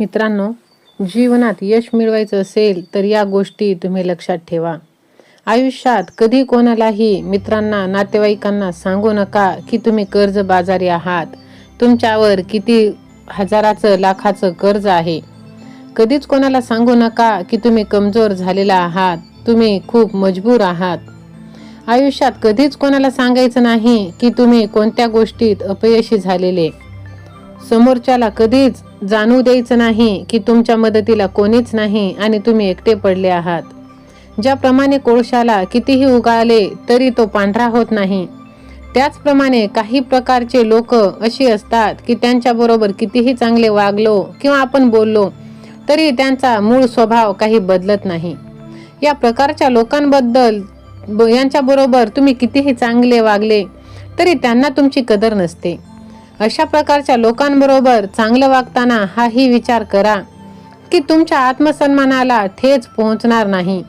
मित्रांनो जीवनात यश मिळवायचं असेल तर या गोष्टी तुम्ही लक्षात ठेवा. आयुष्यात कधी कोणालाही मित्रांना नातेवाईकांना सांगू नका की तुम्ही कर्ज बाजारी आहात. तुमच्यावर किती हजाराचं लाखाचं कर्ज आहे. कधीच कोणाला सांगू नका की तुम्ही कमजोर झालेला आहात. तुम्ही खूप मजबूर आहात. आयुष्यात कधीच कोणाला सांगायचं नाही की तुम्ही कोणत्या गोष्टीत अपयशी झालेले. समोरच्याला कधीच जाणू द्यायचं नाही की तुमच्या मदतीला कोणीच नाही आणि तुम्ही एकटे पडले आहात. ज्याप्रमाणे कोळशाला कितीही उगाळले तरी तो पांढरा होत नाही. त्याचप्रमाणे काही प्रकारचे लोक अशी असतात की त्यांच्याबरोबर कितीही चांगले वागलो किंवा आपण बोललो तरी त्यांचा मूळ स्वभाव काही बदलत नाही. या प्रकारच्या लोकांबद्दल ब- यांच्याबरोबर तुम्ही कितीही चांगले वागले तरी त्यांना तुमची कदर नसते. अशा प्रकारच्या लोकांबरोबर चांगलं वागताना हाही विचार करा की तुमच्या आत्मसन्मानाला ठेच पोहोचणार नाही.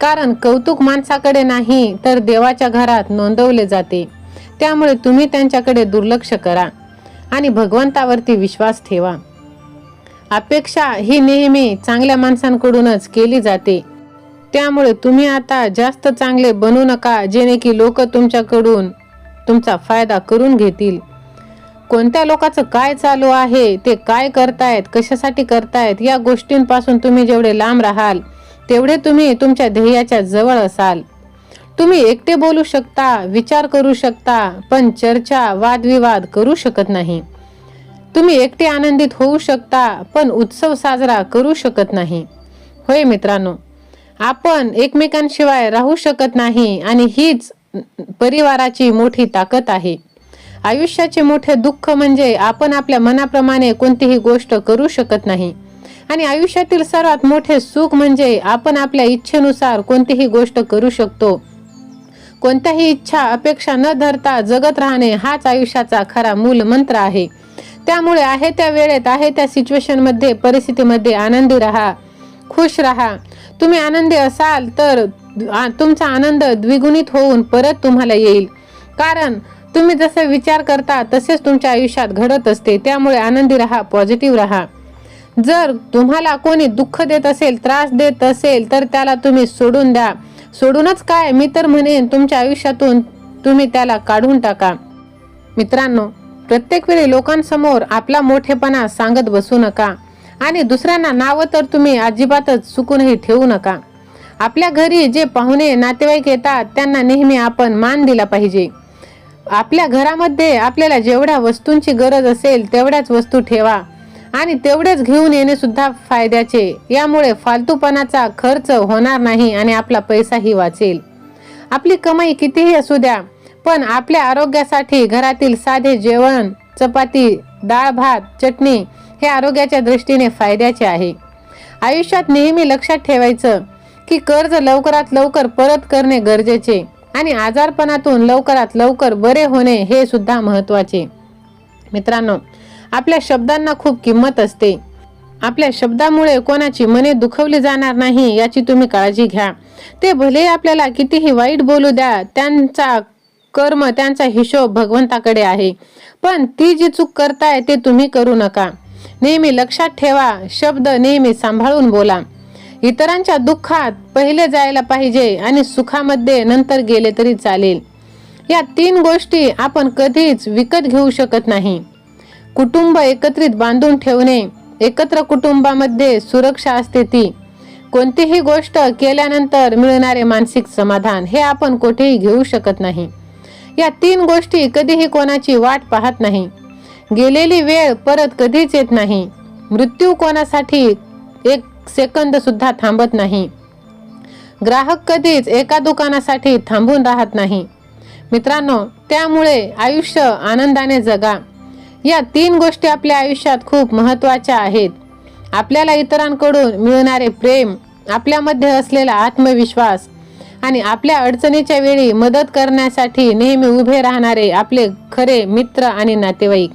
कारण कौतुक माणसाकडे नाही तर देवाच्या घरात नोंदवले जाते. त्यामुळे तुम्ही त्यांच्याकडे दुर्लक्ष करा आणि भगवंतावरती विश्वास ठेवा. अपेक्षा ही नेहमी चांगल्या माणसांकडूनच केली जाते. त्यामुळे तुम्ही आता जास्त चांगले बनू नका जेणे की लोक तुमच्याकडून तुमचा फायदा करून घेतील. कोणत्या लोकांचं काय चालू आहे ते काय करतायत कशासाठी करतायत या गोष्टींपासून तुम्ही जेवढे लांब राहाल तेवढे तुम्ही तुमच्या ध्येयाच्या जवळ असाल. तुम्ही एकटे बोलू शकता विचार करू शकता पण चर्चा वादविवाद करू शकत नाही. तुम्ही एकटे आनंदित होऊ शकता पण उत्सव साजरा करू शकत नाही. होय मित्रांनो आपण एकमेकांशिवाय राहू शकत नाही आणि हीच परिवाराची मोठी ताकद आहे. आयुष्याचे मोठे दुःख म्हणजे आपण आपल्या मनाप्रमाणे कोणतीही गोष्ट करू शकत नाही. आणि आयुष्यातील सर्वात मोठे सुख म्हणजे आपण आपल्या इच्छेनुसार कोणतीही गोष्ट करू शकतो. कोणत्याही इच्छा अपेक्षा न धरता जगत राहणे हाच आयुष्याचा खरा मूल मंत्र आहे. त्यामुळे आहे त्या वेळेत आहे त्या सिच्युएशनमध्ये परिस्थितीमध्ये आनंदी राहा खुश राहा. तुम्ही आनंदी असाल तर तुमचा आनंद द्विगुणित होऊन परत तुम्हाला येईल. कारण तुम्ही जसे विचार करता तसेच तुमच्या आयुष्यात घडत असते. त्यामुळे आनंदी राहा पॉझिटिव्ह राहा. जर तुम्हाला कोणी दुःख देत असेल त्रास देत असेल तर त्याला तुम्ही सोडून द्या. सोडूनच काय? मी तर म्हणेन तुमच्या आयुष्यातून तुम्ही त्याला काढून टाका. मित्रांनो प्रत्येक वेळी लोकांसमोर आपला मोठेपणा सांगत बसू नका. आणि दुसऱ्यांना नावं तर तुम्ही अजिबातच चुकूनही ठेवू नका. आपल्या घरी जे पाहुणे नातेवाईक येतात त्यांना नेहमी आपण मान दिला पाहिजे. आपल्या घरामध्ये आपल्याला जेवढ्या वस्तूंची गरज असेल तेवढ्याच वस्तू ठेवा. आणि तेवढेच घेऊन येणे सुद्धा फायद्याचे. यामुळे फालतूपणाचा खर्च होणार नाही आणि आपला पैसाही वाचेल. आपली कमाई कितीही असू द्या पण आपल्या आरोग्यासाठी घरातील साधे जेवण चपाती डाळ भात चटणी हे आरोग्याच्या दृष्टीने फायद्याचे आहे. आयुष्यात नेहमी लक्षात ठेवायचं की कर्ज लवकरात लवकर परत करणे गरजेचे. आणि आजारपणातून लवकरात लवकर बरे होणे हे सुद्धा महत्त्वाचे मित्रांनो आपल्या शब्दांना खूप किंमत असते. आपल्या शब्दामुळे कोणाची मने दुखवली जाणार नाही याची तुम्ही काळजी घ्या. ते भले आपल्याला कितीही वाईट बोलू द्या त्यांचा कर्म त्यांचा हिशोब भगवंताकडे आहे. पण ती जी चूक करताय ते तुम्ही करू नका. नेहमी लक्षात ठेवा शब्द नेहमी सांभाळून बोला. इतरांच्या दुःखात पहिले जायला पाहिजे आणि सुखामध्ये नंतर गेले तरी चालेल. या तीन गोष्टी आपण कधीच विकत घेऊ शकत नाही. कुटुंब एकत्रित बांधून ठेवणे एकत्र कुटुंबामध्ये सुरक्षा असते ती. कोणतीही गोष्ट केल्यानंतर मिळणारे मानसिक समाधान हे आपण कुठेही घेऊ शकत नाही. या तीन गोष्टी कधीही कोणाची वाट पाहत नाही. गेलेली वेळ परत कधीच येत नाही. मृत्यू कोणासाठी एक सेकंद सुद्धा थांबत नाही. ग्राहक कधीच एका दुकानासाठी थांबून राहत नाही. मित्रांनो त्यामुळे आयुष्य आनंदाने जगा. या तीन गोष्टी आपल्या आयुष्यात खूप महत्त्वाच्या आहेत. आपल्याला इतरांकडून मिळणारे प्रेम आपल्यामध्ये असलेला आत्मविश्वास आणि आपल्या अडचणीच्या वेळी मदत करण्यासाठी नेहमी उभे राहणारे आपले खरे मित्र आणि नातेवाईक.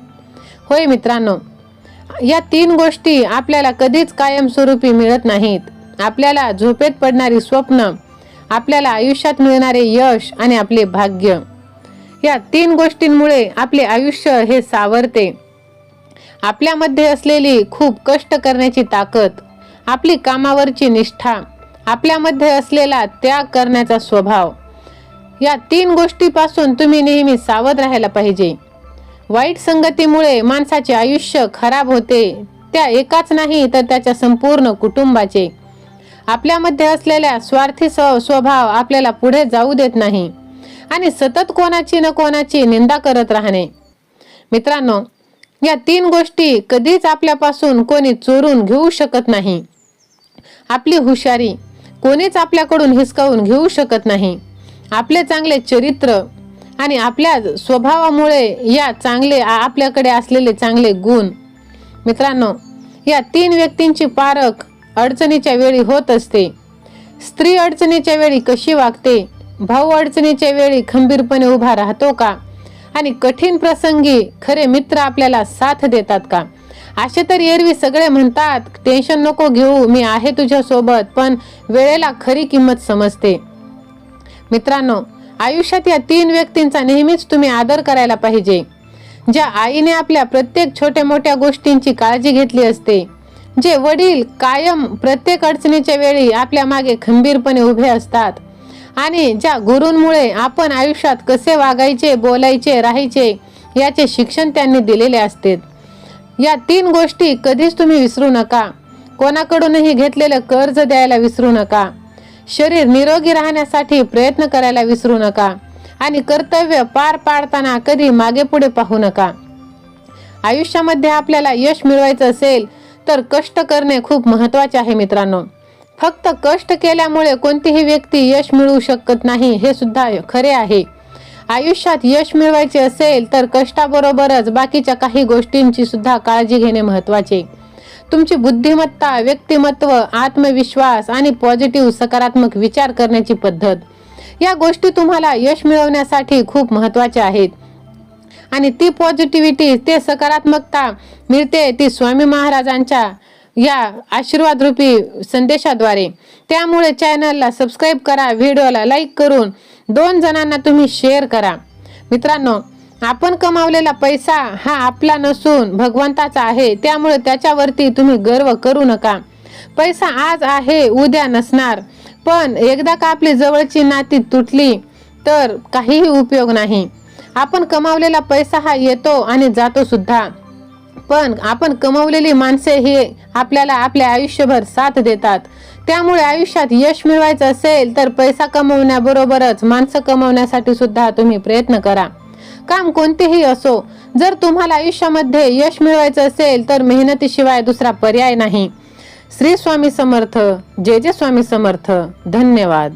होय मित्रांनो या तीन गोष्टी आपल्याला कधीच कायमस्वरूपी मिळत नाहीत. आपल्याला झोपेत पडणारी स्वप्न आपल्याला आयुष्यात मिळणारे यश आणि आपले भाग्य. या तीन गोष्टींमुळे आपले आयुष्य हे सावरते. आपल्यामध्ये असलेली खूप कष्ट करण्याची ताकद आपली कामावरची निष्ठा आपल्यामध्ये असलेला त्याग करण्याचा स्वभाव. या तीन गोष्टीपासून तुम्ही नेहमी सावध राहायला पाहिजे. वाईट संगतीमुळे माणसाचे आयुष्य खराब होते. त्या एकाच नाही तर त्याच्या संपूर्ण कुटुंबाचे. आपल्यामध्ये असलेल्या स्वार्थी स्वभाव आपल्याला पुढे जाऊ देत नाही. आणि सतत कोणाची न कोणाची निंदा करत राहणे. मित्रांनो या तीन गोष्टी कधीच आपल्यापासून कोणी चोरून घेऊ शकत नाही. आपली हुशारी कोणीच आपल्याकडून हिसकावून घेऊ शकत नाही. आपले चांगले चरित्र आणि आपल्या स्वभावामुळे या चांगले आपल्याकडे असलेले चांगले गुण. मित्रांनो या तीन व्यक्तींची पारख अडचणीच्या वेळी होत असते. स्त्री अडचणीच्या वेळी कशी वागते? भाऊ अडचणीच्या वेळी खंबीरपणे उभा राहतो का? आणि कठीण प्रसंगी खरे मित्र आपल्याला साथ देतात का? असे तर एरवी सगळे म्हणतात टेन्शन नको घेऊ मी आहे तुझ्या सोबत पण वेळेला खरी किंमत समजते. मित्रांनो आयुष्यात या तीन व्यक्तींचा नेहमीच तुम्ही आदर करायला पाहिजे. ज्या आईने आपल्या प्रत्येक छोट्या मोठ्या गोष्टींची काळजी घेतली असते जे वडील कायम प्रत्येक अडचणीच्या वेळी आपल्या मागे खंबीरपणे उभे असतात आणि ज्या गुरूंमुळे आपण आयुष्यात कसे वागायचे बोलायचे राहायचे याचे शिक्षण त्यांनी दिलेले असते. या तीन गोष्टी कधीच तुम्ही विसरू नका. कोणाकडूनही घेतलेलं कर्ज द्यायला विसरू नका. शरीर निरोगी राहण्यासाठी प्रयत्न करायला विसरू नका आणि कर्तव्य पार पाडताना कधी मागे पुढे पाहू नका. आयुष्यामध्ये आपल्याला यश मिळवायचं असेल तर कष्ट करणे खूप महत्त्वाचे आहे मित्रांनो. फक्त कष्ट केल्यामुळे कोणतीही व्यक्ती यश मिळवू शकत नाही हे सुद्धा खरे आहे. आयुष्यात यश मिळवायचे असेल तर कष्टाबरोबरच बाकीच्या काही गोष्टींची सुद्धा काळजी घेणे महत्त्वाचे तुमची बुद्धिमत्ता व्यक्तिमत्व आत्मविश्वास आणि पॉझिटिव्ह सकारात्मक विचार करण्याची पद्धत. या गोष्टी तुम्हाला यश मिळवण्यासाठी खूप महत्त्वाच्या आहेत. आणि ती पॉझिटिव्हिटी ते सकारात्मकता मिळते ती स्वामी महाराजांच्या या आशीर्वाद रूपी संदेशाद्वारे. त्यामुळे चॅनलला सबस्क्राईब करा व्हिडिओला लाईक करून दोन जणांना तुम्ही शेअर करा. मित्रांनो आपण कमावलेला पैसा हा आपला नसून भगवंताचा आहे त्यामुळे त्याच्यावरती तुम्ही गर्व करू नका. पैसा आज आहे उद्या नसणार. पण एकदा का आपली जवळची नाती तुटली तर काहीही उपयोग नाही. आपण कमावलेला पैसा हा येतो आणि जातो सुद्धा. पण आपण कमवलेली माणसे ही आपल्याला आपल्या आयुष्यभर साथ देतात. त्यामुळे आयुष्यात यश मिळवायचं असेल तर पैसा कमवण्याबरोबरच माणसं कमवण्यासाठी सुद्धा तुम्ही प्रयत्न करा. काम कोणतेही असो जर तुम्हाला आयुष्यामध्ये यश मिळवायचं असेल तर मेहनतीशिवाय दुसरा पर्याय नाही. श्री स्वामी समर्थ जय जय स्वामी समर्थ. धन्यवाद.